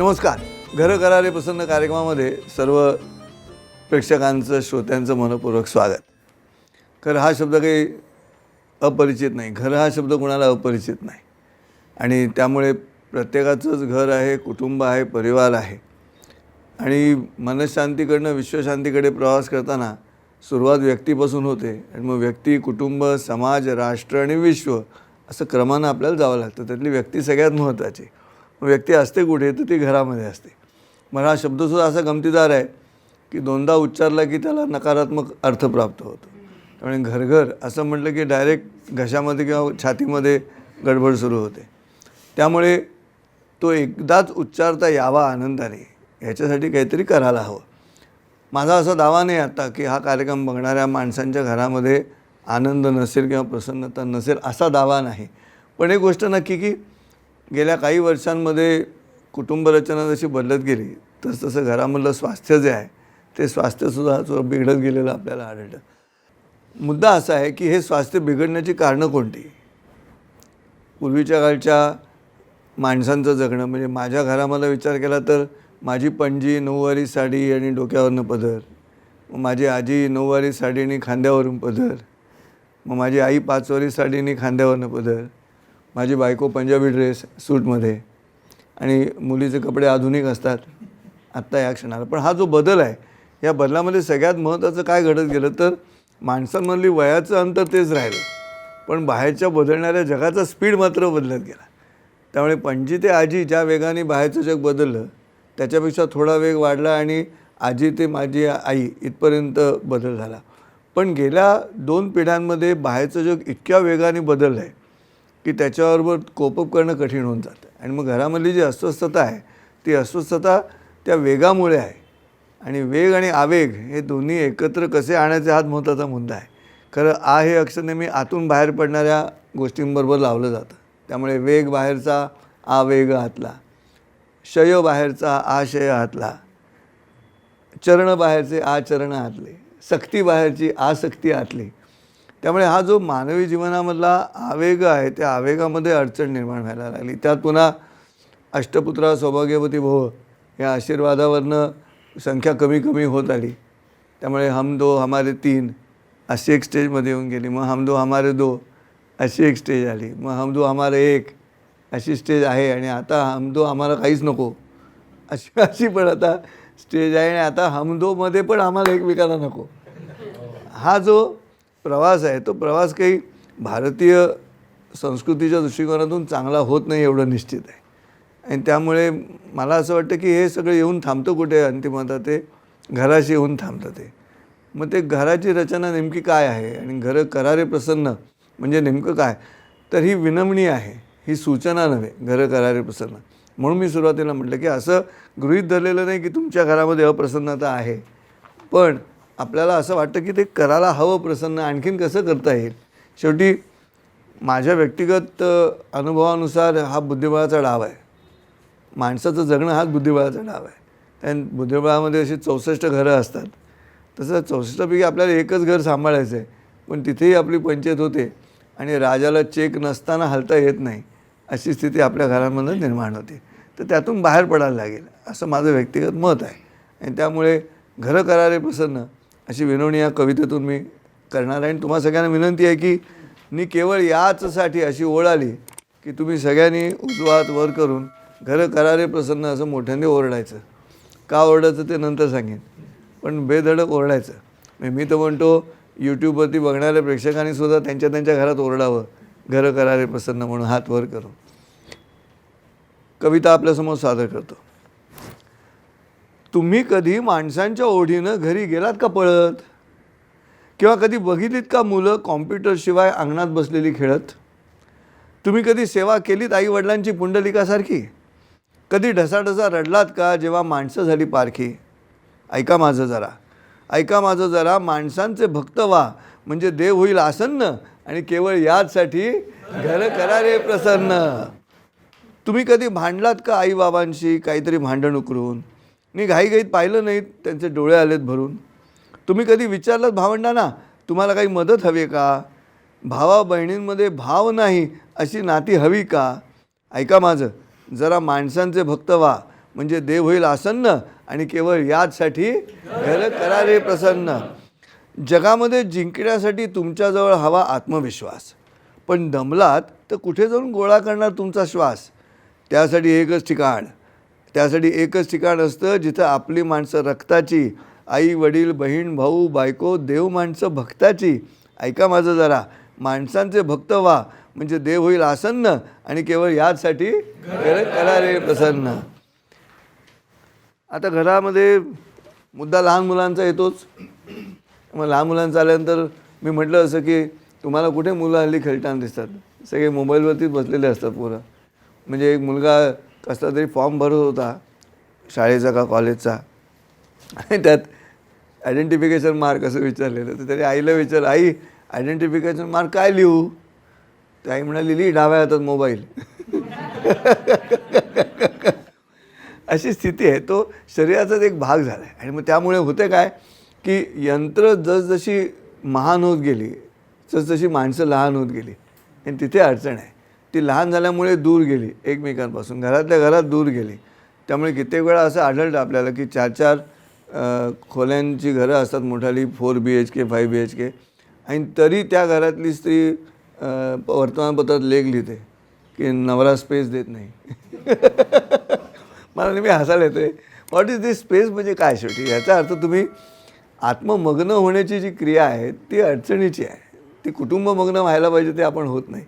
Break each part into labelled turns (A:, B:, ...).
A: नमस्कार. घरं करारे प्रसन्न कार्यक्रमामध्ये सर्व प्रेक्षकांचं श्रोत्यांचं मनपूर्वक स्वागत. खरं हा शब्द काही अपरिचित नाही. घर हा शब्द कोणाला अपरिचित नाही. आणि त्यामुळे प्रत्येकाचंच घर आहे कुटुंब आहे परिवार आहे. आणि मनशांतीकडनं विश्वशांतीकडे प्रवास करताना सुरुवात व्यक्तीपासून होते. आणि मग व्यक्ती कुटुंब समाज राष्ट्र आणि विश्व असं क्रमानं आपल्याला जावं लागतं. त्यातली व्यक्ती सगळ्यात महत्त्वाची. व्यक्ती असते कुठे तर ती घरामध्ये असते. मला हा शब्दसुद्धा असा गमतीदार आहे की दोनदा उच्चारला की त्याला नकारात्मक अर्थ प्राप्त होतो. त्यामुळे घरघर असं म्हटलं की डायरेक्ट घशामध्ये किंवा छातीमध्ये गडबड सुरू होते. त्यामुळे तो एकदाच उच्चारता यावा आनंदाने ह्याच्यासाठी काहीतरी करायला हवं. माझा असा दावा नाही आता की हा कार्यक्रम बघणाऱ्या माणसांच्या घरामध्ये आनंद नसेल किंवा प्रसन्नता नसेल असा दावा नाही. पण एक गोष्ट नक्की की गेल्या काही वर्षांमध्ये कुटुंबरचना जशी बदलत गेली तस तसं घरामधलं स्वास्थ्य जे आहे ते स्वास्थ्यसुद्धा थोडं बिघडत गेलेलं आपल्याला आढळतं मुद्दा असा आहे की हे स्वास्थ्य बिघडण्याची कारणं कोणती? पूर्वीच्या काळच्या माणसांचं जगणं म्हणजे माझ्या घरामध्ये विचार केला तर माझी पणजी नऊवारी साडी आणि डोक्यावरनं पदर मग माझी आजी नऊवारी साडी आणि खांद्यावरून पदर मग माझी आई पाचवारी साडी आणि खांद्यावरनं पदर माझी बायको पंजाबी ड्रेस सूटमध्ये आणि मुलीचे कपडे आधुनिक असतात. आत्ता या क्षणाला. पण हा जो बदल आहे या बदलामध्ये सगळ्यात महत्त्वाचं काय घडत गेलं तर माणसांमधली वयाचं अंतर तेच राहिलं. पण बाहेरच्या बदलणाऱ्या जगाचा स्पीड मात्र बदलत गेला. त्यामुळे पणजी ते आजी ज्या वेगाने बाहेरचं जग बदललं त्याच्यापेक्षा थोडा वेग वाढला आणि आजी ते माझी आई इथपर्यंत बदल झाला. पण गेल्या दोन पिढ्यांमध्ये बाहेरचं जग इतक्या वेगाने बदललं आहे की त्याच्याबरोबर कोपअप करणं कठीण होऊन जातं. आणि मग घरामधली जी अस्वस्थता आहे ती अस्वस्थता त्या वेगामुळे आहे. आणि वेग आणि आवेग हे दोन्ही एकत्र कसे आणायचे हाच महत्त्वाचा मुद्दा आहे. खरं आ हे अक्षर नेहमी आतून बाहेर पडणाऱ्या गोष्टींबरोबर लावलं जातं. त्यामुळे वेग बाहेरचा आवेग हातला शय बाहेरचा आशय हातला चरण बाहेरचे आचरण हातले सक्ती बाहेरची आसक्ती हातली त्यामुळे हा जो मानवी जीवनामधला आवेग आहे त्या आवेगामध्ये अडचण निर्माण व्हायला लागली. त्यात पुन्हा अष्टपुत्रा सौभाग्यवती भव या आशीर्वादावरनं संख्या कमी कमी होत आली. त्यामुळे हम दो हमारे तीन अशी एक स्टेजमध्ये येऊन गेली. मग हम दो हमारे दो अशी एक स्टेज आली. मग हम दो हमारे एक अशी स्टेज आहे आणि आता हम दो आम्हाला काहीच नको. अशी अशी पण आता स्टेज आहे आणि आता हमदोमध्ये पण आम्हाला एकमेकांना नको. हा जो प्रवास आहे तो प्रवास काही भारतीय संस्कृतीच्या दृष्टिकोनातून चांगला होत नाही एवढं निश्चित आहे. आणि त्यामुळे मला असं वाटतं की हे सगळं येऊन थांबतं कुठे अंतिमतः ते घराशी येऊन थांबतं ते मग ते घराची रचना नेमकी काय आहे? आणि घरं करारे प्रसन्न म्हणजे नेमकं काय? तर ही विनमणी आहे ही सूचना नव्हे घरं करारे प्रसन्न. म्हणून मी सुरुवातीला म्हटलं की असं गृहीत धरलेलं नाही की तुमच्या घरामध्ये अप्रसन्नता आहे. पण आपल्याला असं वाटतं की ते करायला हवं प्रसन्न आणखीन कसं करता येईल? शेवटी माझ्या व्यक्तिगत अनुभवानुसार हा बुद्धिबळाचा डाव आहे. माणसाचं जगणं हाच बुद्धिबळाचा डाव आहे. त्या बुद्धिबळामध्ये अशी चौसष्ट घरं असतात. तसं चौसष्टपैकी आपल्याला एकच घर सांभाळायचं आहे. पण तिथेही आपली पंचायत होते आणि राजाला चेक नसताना हलता येत नाही अशी स्थिती आपल्या घरांमधून निर्माण होते. तर त्यातून बाहेर पडायला लागेल असं माझं व्यक्तिगत मत आहे. आणि त्यामुळे घरं करारे प्रसन्न अशी विनवणी या कवितेतून मी करणार आहे. आणि तुम्हा सगळ्यांना विनंती आहे की मी केवळ याचसाठी अशी ओढ आली की तुम्ही सगळ्यांनी उजवात वर करून घरं करारे प्रसन्न असं मोठ्याने ओरडायचं. का ओरडायचं ते नंतर सांगेन. पण बेधडक ओरडायचं. म्हणजे मी तर म्हणतो यूट्यूबवरती बघणाऱ्या प्रेक्षकांनी सुद्धा त्यांच्या त्यांच्या घरात ओरडावं. घरं करारे प्रसन्न म्हणून हात वर करून. कविता आपल्यासमोर सादर करतो. तुम्ही कधी माणसांच्या ओढीनं घरी गेलात का पळत? किंवा कधी बघितलीत का मुलं कॉम्प्युटरशिवाय अंगणात बसलेली खेळत? तुम्ही कधी सेवा केलीत आईवडिलांची पुंडलिकासारखी? कधी ढसाढसा रडलात का जेव्हा माणसं झाली पारखी? ऐका माझं जरा. ऐका माझं जरा माणसांचे भक्त व्हा. म्हणजे देव होईल आसन्न आणि केवळ याचसाठी घर करा रे प्रसन्न. तुम्ही कधी भांडलात का आईबाबांशी? काहीतरी भांडण उकरून. मी घाईघाईत पाहिलं नाही त्यांचे डोळे आलेत भरून. तुम्ही कधी विचारलं भावंडांना तुम्हाला काही मदत हवी का? भावा बहिणींमध्ये भाव नाही अशी नाती हवी का? ऐका माझं जरा माणसांचे भक्त व्हा म्हणजे देव होईल आसन्न आणि केवळ याचसाठी घर करा रे प्रसन्न. जगामध्ये जिंकण्यासाठी तुमच्याजवळ हवा आत्मविश्वास. पण दमलात तर कुठे जाऊन गोळा करणार तुमचा श्वास? त्यासाठी एकच ठिकाण त्यासाठी एकच ठिकाण असतं जिथं आपली माणसं रक्ताची आई वडील बहीण भाऊ बायको देव माणसं भक्ताची. ऐका माझं जरा माणसांचे भक्त व्हा म्हणजे देव होईल आसन्न आणि केवळ याचसाठी घर करा रे प्रसन्न. आता घरामध्ये मुद्दा लहान मुलांचा येतोच. मग लहान मुलांचं आल्यानंतर मी म्हटलं असं की तुम्हाला कुठे मुलं हल्ली खेळताना दिसतात? सगळे मोबाईलवरतीच बसलेले असतात पोरं. म्हणजे एक मुलगा कसला तरी फॉर्म भरत होता शाळेचा का कॉलेजचा. आणि त्यात आयडेंटिफिकेशन मार्क असं विचारलेलं. तर त्याने आईला विचार आई आयडेंटिफिकेशन मार्क काय लिहू? तर आई म्हणाली लिही डाव्या हातात मोबाईल अशी स्थिती आहे. तो शरीराचाच एक भाग झाला आहे आणि मग त्यामुळे होते काय की यंत्र जसजशी महान होत गेली जसजशी माणसं लहान होत गेली. आणि तिथे अडचण आहे. ती लहान झाल्यामुळे दूर गेली एकमेकांपासून. घरातल्या घरात दूर गेली. त्यामुळे कित्येक वेळा असं आढळतं आपल्याला की चार चार खोल्यांची घरं असतात मोठाली four B H K five B H K. आणि तरी त्या घरातली स्त्री वर्तमानपत्रात लेख लिहिते की नवरा स्पेस देत नाही. मला नेहमी हसायला येते व्हॉट इज दिस स्पेस म्हणजे काय शेवटी? याचा अर्थ तुम्ही आत्ममग्न होण्याची जी क्रिया आहे ती अडचणीची आहे. ती कुटुंबमग्न व्हायला पाहिजे ते आपण होत नाही.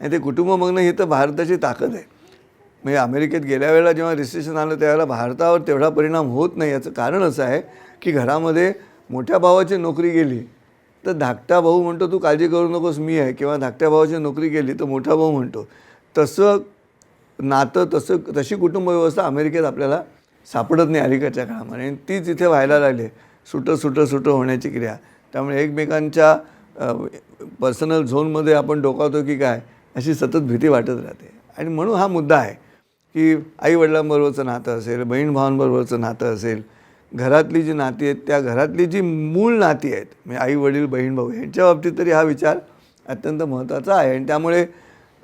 A: आणि ते कुटुंब कुटुंबमग्न ही तर भारताची ताकद आहे. म्हणजे अमेरिकेत गेल्या वेळेला जेव्हा रिसेशन आलं त्यावेळेला भारतावर तेवढा परिणाम होत नाही याचं कारण असं आहे की घरामध्ये मोठ्या भावाची नोकरी गेली तर धाकटा भाऊ म्हणतो तू काळजी करू नकोस मी आहे. किंवा धाकट्या भावाची नोकरी गेली तर मोठा भाऊ म्हणतो. तसं नातं तसं तशी कुटुंब व्यवस्था अमेरिकेत आपल्याला सापडत नाही अलीकडच्या काळामध्ये. आणि तीच इथे व्हायला लागली सुटं सुटं सुटं होण्याची क्रिया. त्यामुळे एकमेकांच्या पर्सनल झोनमध्ये आपण डोकावतो की काय? अशी सतत भीती वाटत राहते. आणि म्हणून हा मुद्दा आहे की आईवडिलांबरोबरचं नातं असेल बहीण भावांबरोबरचं नातं असेल घरातली जी नाती आहेत त्या घरातली जी मूळ नाती आहेत म्हणजे आई वडील बहीण भाऊ यांच्या बाबतीत तरी हा विचार अत्यंत महत्त्वाचा आहे. आणि त्यामुळे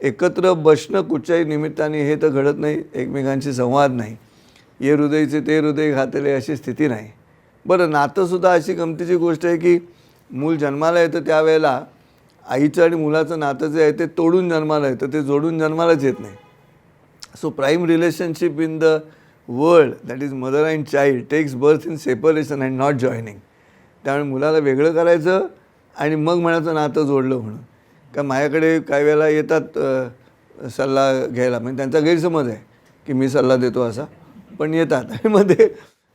A: एकत्र बसणं कुठच्याही निमित्ताने हे तर घडत नाही एकमेकांशी संवाद नाही. ये हृदयचे ते हृदय घातले अशी स्थिती नाही. बरं नातंसुद्धा अशी गमतीची गोष्ट आहे की मूल जन्माला येतं त्यावेळेला आईचं आणि मुलाचं नातं जे आहे ते तोडून जन्माला येतं ते जोडून जन्मालाच येत नाही. So prime relationship in the world that is mother and child takes birth in separation and not joining त्यामुळे मुलाला वेगळं करायचं आणि मग म्हणायचं नातं जोडलं म्हणून. का माझ्याकडे काही वेळेला येतात सल्ला घ्यायला. म्हणजे त्यांचा गैरसमज आहे की मी सल्ला देतो असा. पण येतात. आणि मध्ये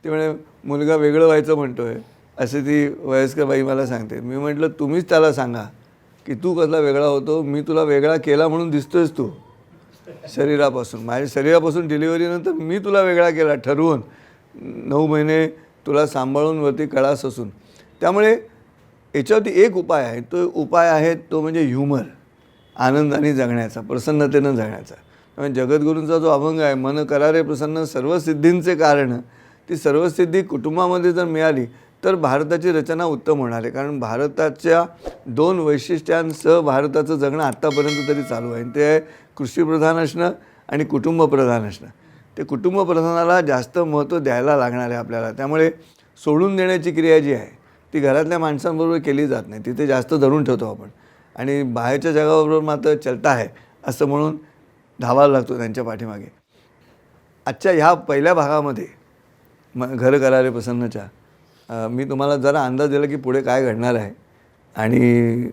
A: ते म्हणे मुलगा वेगळं व्हायचं म्हणतो आहे असे ती वयस्कर बाई मला सांगते. मी म्हटलं तुम्हीच त्याला सांगा. की तू कसला वेगळा होतो मी तुला वेगळा केला म्हणून दिसतोयस तू. शरीरापासून. माझ्या शरीरापासून डिलिव्हरीनंतर मी तुला वेगळा केला ठरवून. नऊ महिने तुला सांभाळून वरती कळास असून त्यामुळे याच्यावरती एक उपाय आहे. तो उपाय आहे तो म्हणजे ह्युमर आनंदाने जगण्याचा प्रसन्नतेनं जगण्याचा. त्यामुळे जगद्गुरूंचा जो अभंग आहे मन करारे प्रसन्न सर्व सिद्धींचे कारण ती सर्वसिद्धी कुटुंबामध्ये जर मिळाली तर भारताची रचना उत्तम होणार आहे कारण भारताच्या दोन वैशिष्ट्यांसह भारताचं जगणं आत्तापर्यंत तरी चालू आहे. ते आहे कृषीप्रधान असणं आणि कुटुंबप्रधान असणं. ते कुटुंबप्रधानाला जास्त महत्त्व द्यायला लागणार आहे आपल्याला. त्यामुळे सोडून देण्याची क्रिया जी आहे ती घरातल्या माणसांबरोबर केली जात नाही. तिथे जास्त धरून ठेवतो आपण. आणि बाहेरच्या जगाबरोबर मात्र चलता आहे असं म्हणून धावायला लागतो त्यांच्या पाठीमागे. आजच्या ह्या पहिल्या भागामध्ये म घर करारे प्रसन्नच्या मी तुम्हाला जरा अंदाज दिला की पुढे काय घडणार आहे. आणि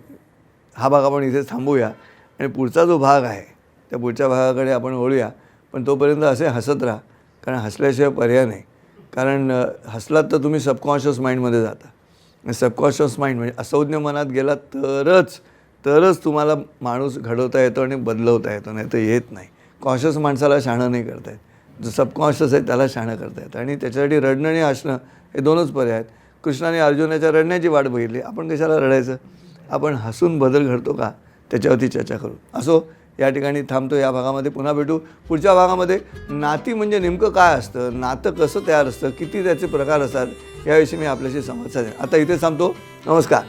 A: हा भाग आपण इथेच थांबूया. आणि पुढचा जो भाग आहे त्या पुढच्या भागाकडे आपण वळूया. पण तोपर्यंत असे हसत राहा कारण हसल्याशिवाय पर्याय नाही. कारण हसलात तर तुम्ही सबकॉन्शियस माइंडमध्ये जाता. सबकॉन्शियस माइंड म्हणजे असंज्ञ मनात गेला तरच तरच तुम्हाला माणूस घडवता येतो आणि बदलवता येतो नाही तर येत नाही. कॉन्शियस माणसाला शहाणं नाही करता येत. जो सबकॉन्शियस आहे त्याला शहाणं करता येतं. आणि त्याच्यासाठी रडणं आणि हसणं हे दोनच पर्याय आहेत. कृष्णाने अर्जुनाच्या रडण्याची वाट बघितली. आपण कशाला रडायचं? आपण हसून बदल घडतो का? त्याच्यावरती चर्चा करू. असो या ठिकाणी थांबतो या भागामध्ये पुन्हा भेटू. पुढच्या भागामध्ये नाती म्हणजे नेमकं काय असतं? नातं कसं तयार असतं? किती त्याचे प्रकार असतात? याविषयी मी आपल्याशी संवाद साधेन. आता इथे थांबतो. नमस्कार.